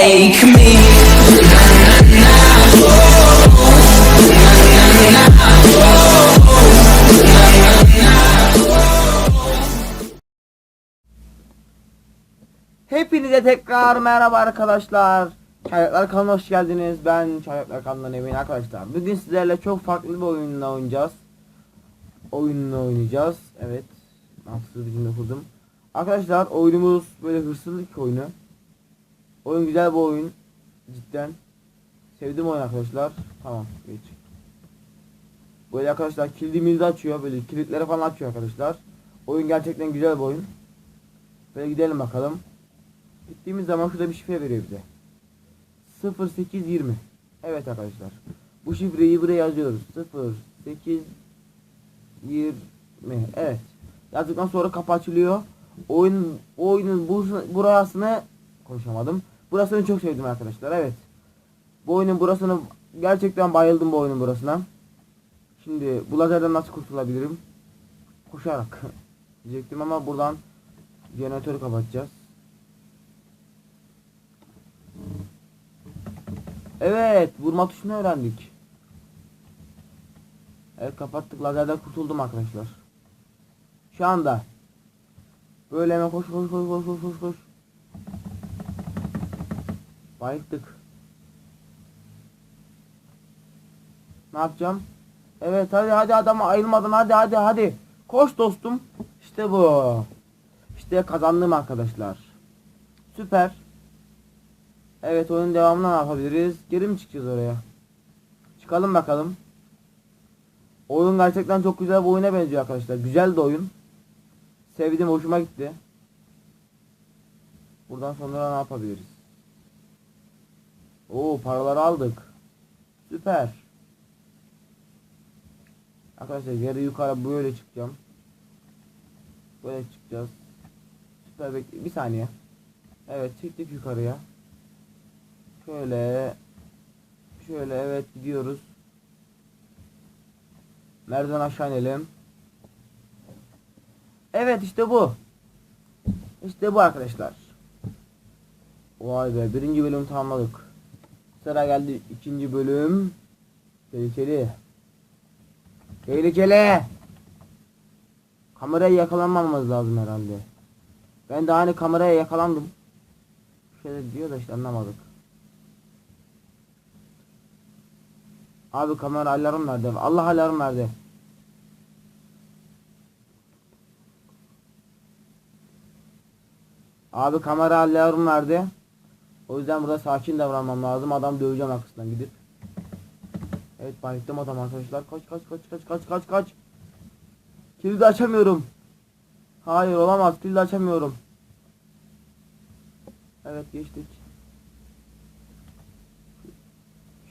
take me. Hepinize tekrar merhaba arkadaşlar. Çayaklar kanalına hoş geldiniz. Ben Çayaklar kanalından Emin arkadaşlar. Bugün sizlerle çok farklı bir oyunla oynayacağız. Oyunla oynayacağız. Evet. Nasıl bir cümle kurdum. Arkadaşlar oyunumuz böyle hırsızlık oyunu. Oyun güzel bir oyun. Cidden. Sevdim oyun arkadaşlar. Tamam geç. Böyle arkadaşlar kilidi mildi açıyor. Böyle kilitleri falan açıyor arkadaşlar. Oyun gerçekten güzel bir oyun. Böyle gidelim bakalım. Gittiğimiz zaman şurada bir şifre veriyor bize. 0820. Evet arkadaşlar. Bu şifreyi buraya yazıyoruz. 0820. Evet. Yazdıktan sonra kapı açılıyor. Oyun oyunun bu burasını konuşamadım. Burasını çok sevdim arkadaşlar. Evet. Bu oyunun burasını gerçekten bayıldım bu oyunun burasına. Şimdi bu lazerden nasıl kurtulabilirim? Koşarak diyecektim ama buradan jeneratörü kapatacağız. Evet, vurma tuşunu öğrendik. Evet kapattık. Lazerden kurtuldum arkadaşlar. Şu anda. Böyle hemen koş koş koş koş koş koş koş. Bayıldık. Ne yapacağım? Evet hadi hadi adama ayılmadan hadi hadi hadi. Koş dostum. İşte bu. İşte kazandım arkadaşlar. Süper. Evet oyunun devamını ne yapabiliriz? Geri mi çıkacağız oraya? Çıkalım bakalım. Oyun gerçekten çok güzel bir oyuna benziyor arkadaşlar. Güzel de oyun. Sevdim hoşuma gitti. Buradan sonra ne yapabiliriz? Oo paraları aldık. Süper. Arkadaşlar geri yukarı böyle çıkacağım. Böyle çıkacağız. Süper bekle bir saniye. Evet çıktık yukarıya. Şöyle şöyle evet gidiyoruz. Merdiven aşağı inelim. Evet işte bu. İşte bu arkadaşlar. Vay be birinci bölüm tamamladık. Sıra geldi ikinci bölüm. Tehlikeli. Tehlikeli. Kameraya yakalanmamamız lazım herhalde. Ben de hani kameraya yakalandım. Şöyle diyor da işte anlamadık. Abi kamera alarm nerede? Allah alarm nerede? Abi kamera alarm nerede? O yüzden burada sakin davranmam lazım. Adam döveceğim arkasından gidip. Evet bayılttım adam arkadaşlar. Kaç kaç kaç kaç kaç kaç kaç. Kilidi açamıyorum. Hayır olamaz. Kilidi açamıyorum. Evet geçtik.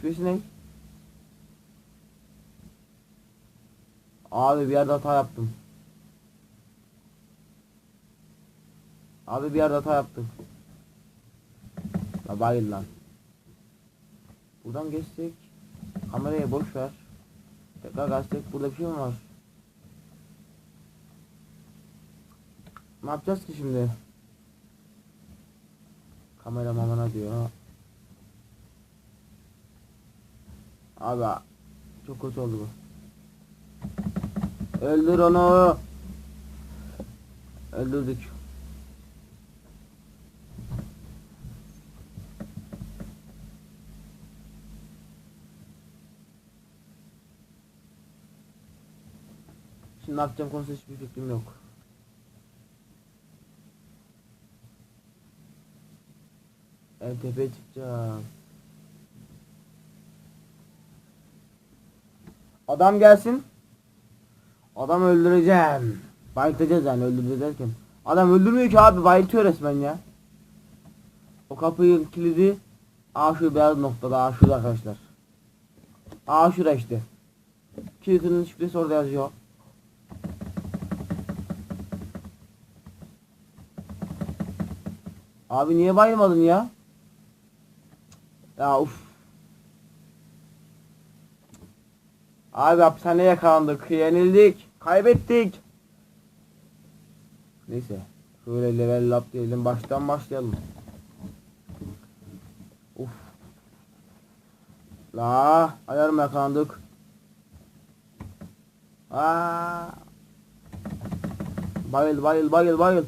Şurası ne? Abi bir yerde hata yaptım. Abi bir yerde hata yaptım. La bayıl lan. Buradan geçsek. Kameraya boş ver. Tekrar gelsek. Burada bir şey mi var? Ne yapacağız ki şimdi? Kamera mamana diyor. Abi çok kötü oldu bu. Öldür onu. Öldürdük. Şimdi ne yapacağım konusunda hiçbir fikrim yok. En tepeye çıkacağım. Adam gelsin. Adam öldüreceğim. Bayıltacağız yani öldüreceğiz derken. Adam öldürmüyor ki abi bayıltıyor resmen ya. O kapıyı kilidi Aa şu beyaz noktada Aa şurada arkadaşlar. Aa şurada işte. Kilidinin şifresi orada yazıyor. Abi niye bayılmadın ya? Ya uf. Abi hapishaneye yakalandık. Yenildik. Kaybettik. Neyse. Şöyle level up diyelim. Baştan başlayalım. Uf. La alarm yakalandık. Aa. Bayıl bayıl bayıl bayıl.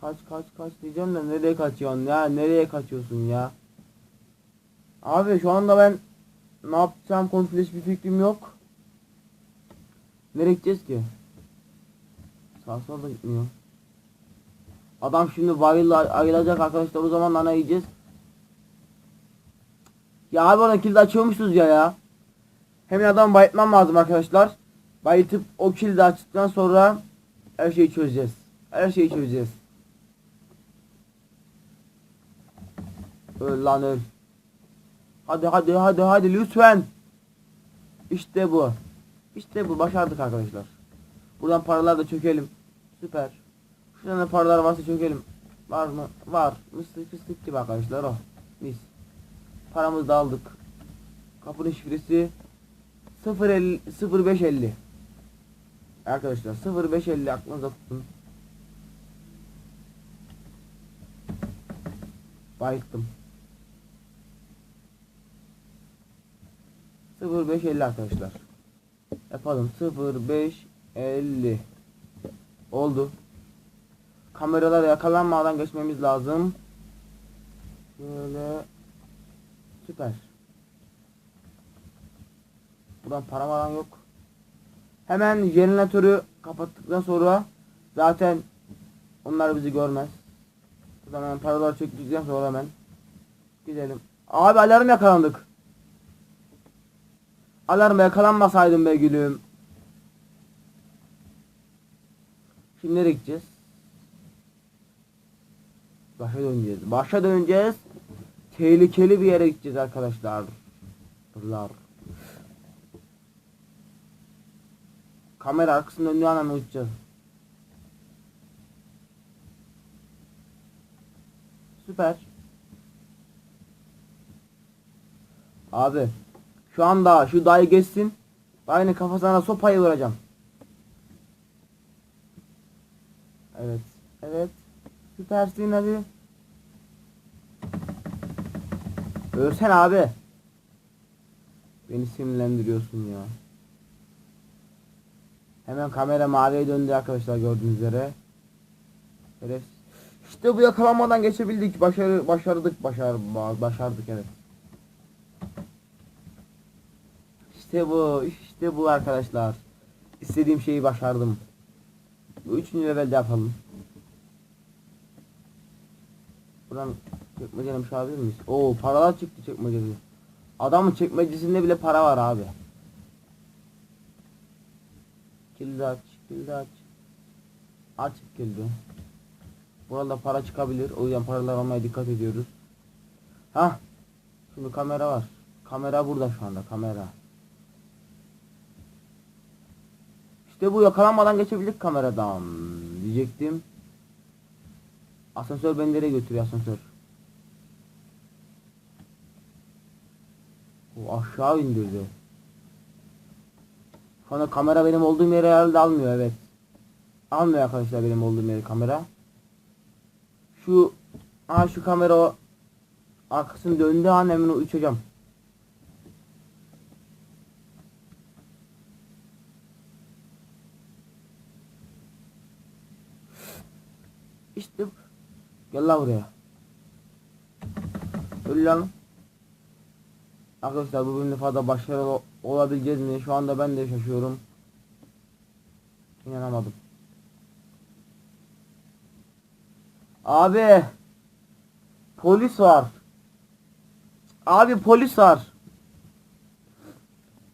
Kaç kaç kaç diyeceğim de nereye kaçıyorsun ya? Nereye kaçıyorsun ya? Abi şu anda ben ne yapacağım konusunda hiçbir fikrim yok. Nereye gideceğiz ki? Sağ sola da gitmiyor. Adam şimdi bayıl ayılacak arkadaşlar o zaman nana yiyeceğiz. Ya abi oradan kilidi açıyormuşuz ya ya. Hemen adam bayıltmam lazım arkadaşlar. Bayıltıp o kilidi açtıktan sonra her şeyi çözeceğiz. Her şeyi çözeceğiz. Öl lan öl. Hadi hadi hadi hadi lütfen. İşte bu. İşte bu başardık arkadaşlar. Buradan paralar da çökelim. Süper. Şuradan da paralar varsa çökelim. Var mı? Var. Mıstık fıstık gibi arkadaşlar o. Mis. Paramızı da aldık. Kapının şifresi 050 0550. Arkadaşlar 0550 aklınıza tutun. Bayılttım. 0550 arkadaşlar. Yapalım 0550. Oldu. Kameralar yakalanmadan geçmemiz lazım. Şöyle süper. Buradan para falan yok. Hemen jeneratörü kapattıktan sonra zaten onlar bizi görmez. Buradan hemen paralar çektikten sonra hemen gidelim. Abi alarm yakalandık. Alarma yakalanmasaydım be gülüm. Şimdi nereye gideceğiz? Başa döneceğiz. Başa döneceğiz. Tehlikeli bir yere gideceğiz arkadaşlar. Bunlar. Kamera arkasında döndüğü an hemen uçacağız. Süper. Abi. Şu anda şu dayı geçsin. Dayının kafasına sopayı vuracağım. Evet. Evet. Süpersin hadi. Ölsen abi. Beni sinirlendiriyorsun ya. Hemen kamera maviye döndü arkadaşlar gördüğünüz üzere. Evet. İşte bu yakalanmadan geçebildik. Başarı başardık. Başar ba- başardık evet. İşte bu. işte bu arkadaşlar. İstediğim şeyi başardım. Bu üçüncü levelde yapalım. Buradan çekmecene bir şey alabilir miyiz? Oo paralar çıktı çekmecesi. Adamın çekmecesinde bile para var abi. Kilidi aç, kilidi aç. Aç kilidi. Burada para çıkabilir. O yüzden paralar almaya dikkat ediyoruz. Ha. Şimdi kamera var. Kamera burada şu anda kamera. İşte bu yakalanmadan geçebildik kameradan diyecektim. Asansör beni nereye götürüyor asansör? O aşağı indirdi. Anda kamera benim olduğum yere herhalde almıyor evet. Almıyor arkadaşlar benim olduğum yere kamera. Şu ha şu kamera o arkasını döndüğü an hemen uçacağım. İşte gel lan buraya. Öl lan. Arkadaşlar bu bölümde fazla başarılı olabileceğiz mi? Şu anda ben de şaşıyorum. İnanamadım. Abi. Polis var. Abi polis var.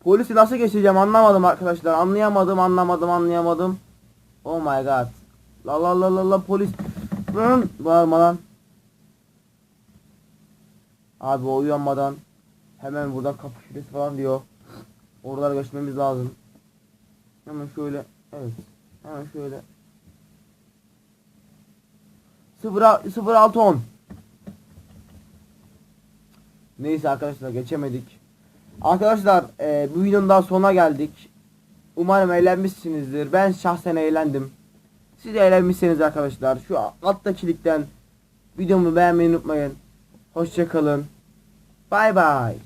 Polisi nasıl geçeceğim anlamadım arkadaşlar. Anlayamadım, anlamadım, anlayamadım. Oh my god. La la la la la polis. Lan bağırma lan. Abi o uyanmadan hemen buradan kapı şifresi falan diyor. Oralara geçmemiz lazım. Hemen şöyle. Evet. Hemen şöyle. 0 0610 Neyse arkadaşlar geçemedik. Arkadaşlar e, bu videonun daha sonuna geldik. Umarım eğlenmişsinizdir. Ben şahsen eğlendim. Siz de eğlenmişsiniz arkadaşlar. Şu alttakilikten videomu beğenmeyi unutmayın. Hoşça kalın. Bay bay.